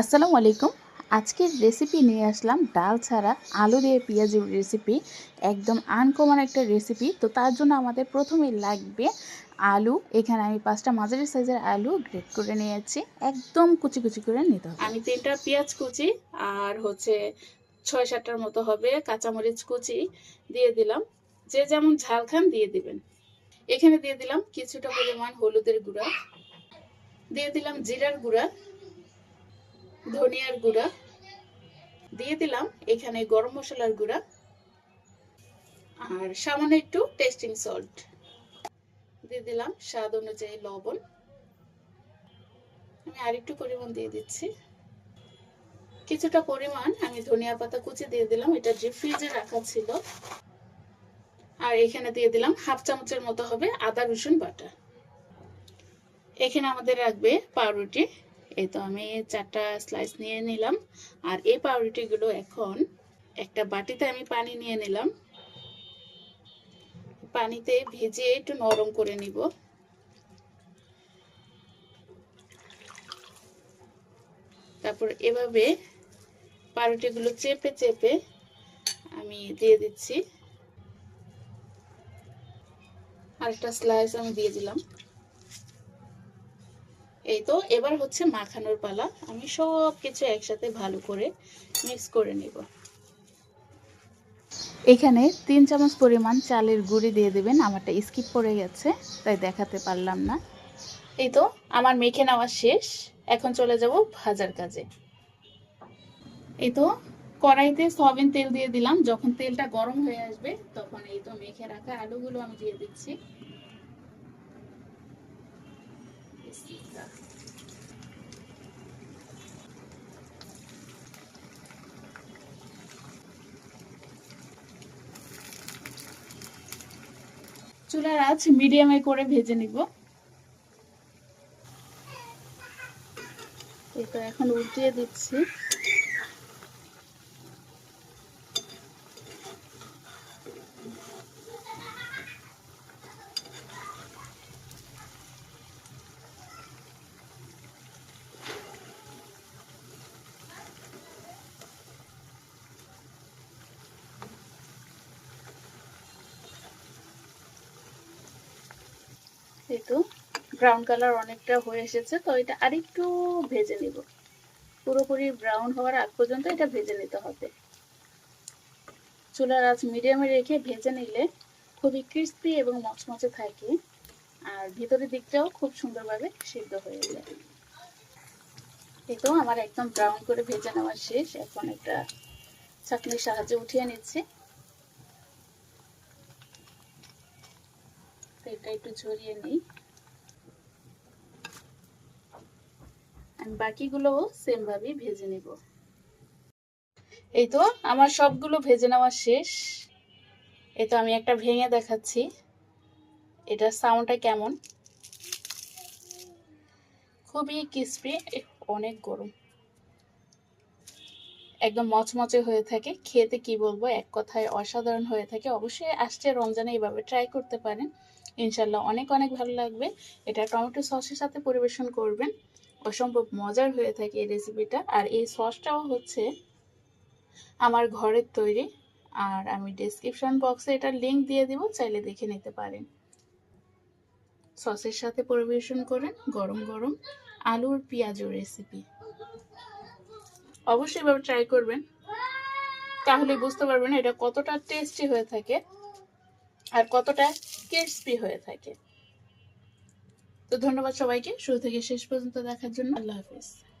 আসসালামু আলাইকুম। আজকের রেসিপি নিয়ে আসলাম ডাল ছাড়া আলু দিয়ে পেঁয়াজের রেসিপি একদম আনকমন একটা রেসিপি তো তার জন্য আমাদের প্রথমেই লাগবে আলু। এখানে আমি পাঁচটা মাঝারি সাইজের আলু গ্রেট করে নিয়েছি। একদম কুচি কুচি করে নিতে হবে। আমি তিনটা পেঁয়াজ কুচি আর হচ্ছে ছয় সাতটার মতো হবে কাঁচামরিচ কুচি দিয়ে দিলাম। যে যেমন ঝাল খান দিয়ে দিবেন। এখানে দিয়ে দিলাম কিছুটা পরিমাণ হলুদের গুঁড়া। দিয়ে দিলাম জিরার গুঁড়া। ধনিয়ার গুঁড়া দিয়ে দিলাম, এখানে গরম মশলার গুঁড়া আর সামান্য একটু টেস্টিং সল্ট দিয়ে দিলাম, স্বাদ অনুযায়ী লবণ। আমি আরেকটু পরিমাণ দিয়ে দিচ্ছি। কিছুটা পরিমাণ আমি ধনিয়া পাতা কুচি দিয়ে দিলাম, এটা যে ফ্রিজে রাখা ছিল। আর এখানে দিয়ে দিলাম হাফ চামচের মতো হবে আদা রসুন বাটা। এখানে আমাদের রাখবে পাউরুটি। এই তো আমি চারটা স্লাইস নিয়ে নিলাম। আর এই পাউরুটিগুলো এখন একটা বাটিতে আমি পানি নিয়ে নিলাম। পানিতে ভিজিয়ে একটু নরম করে নিব। তারপর এভাবে পাউরুটিগুলো চেপে চেপে আমি দিয়ে দিচ্ছি। আরেকটা স্লাইস আমি দিয়ে দিলাম। এই তো, এবার হচ্ছে মাখানোর পালা। আমি সব কিছু একসাথে ভালো করে মিক্স করে নিব। এখানে তিন চামচ পরিমাণ চালের গুঁড়ি দিয়ে দেবেন, আমারটা স্কিপ পড়ে গেছে, তাই দেখাতে পারলাম না। এই তো, আমার মেখে নেওয়া শেষ। এখন চলে যাব ভাজার কাজে। এই তো, কড়াইতে সয়াবিন তেল দিয়ে দিলাম। যখন তেলটা গরম হয়ে আসবে, তখন এই তো মেখে রাখা আলুগুলো আমি দিয়ে দিচ্ছি। চুলার আজ মিডিয়ামে করে ভেজে নিব। এটা এখন উল্টিয়ে দিচ্ছি। এই তো ব্রাউন কালার অনেকটা হয়ে এসেছে, তো এটা আরেকটু ভেজে নিব। পুরোপুরি ব্রাউন হওয়ার আগ পর্যন্ত এটা ভেজে নিতে হবে। চুলার আঁচ মিডিয়ামে রেখে ভেজে নিলে খুবই ক্রিস্পি এবং মচমচে থাকে, আর ভিতরের দিকটাও খুব সুন্দরভাবে সিদ্ধ হয়ে যায়। তো আমার একদম ব্রাউন করে ভেজে নেওয়া শেষ, এখন একটা চাটনির সাহায্যে উঠিয়ে নিচ্ছি। তেলটা একটু ঝরিয়ে নিই। আমি বাকিগুলো সেম ভাবেই ভেজে নেব। এই তো আমার সবগুলো ভেজে নেওয়া শেষ। এই তো আমি একটা ভেঙে দেখাচ্ছি। সাউন্ডটা কেমন? খুবই ক্রিস্পি অনেক গরম। একদম মচমচে হয়ে থাকে। খেতে কি বলব, এক কথায় অসাধারণ হয়ে থাকে। অবশ্যই আসছে রমজানে এইভাবে ট্রাই করতে পারেন। ইনশাল্লাহ অনেক অনেক ভালো লাগবে। এটা টমেটো সসের সাথে পরিবেশন করবেন। অসম্ভব মজার হয়ে থাকে এই রেসিপিটা আর এই সসটাও হচ্ছে আমার ঘরের তৈরি। আর আমি ডেসক্রিপশন বক্সে এটার লিঙ্ক দিয়ে দিব, চাইলে দেখে নিতে পারেন। সসের সাথে পরিবেশন করেন গরম গরম আলুর পেঁয়াজের রেসিপি অবশ্যই এভাবে ট্রাই করবেন। তাহলে বুঝতে পারবেন এটা কতটা টেস্টি হয়ে থাকে আর কতটা ক্রিস্পি হয়ে থাকে। তো ধন্যবাদ সবাইকে। শুরু থেকে শেষ পর্যন্ত দেখার জন্য আল্লাহ হাফিজ।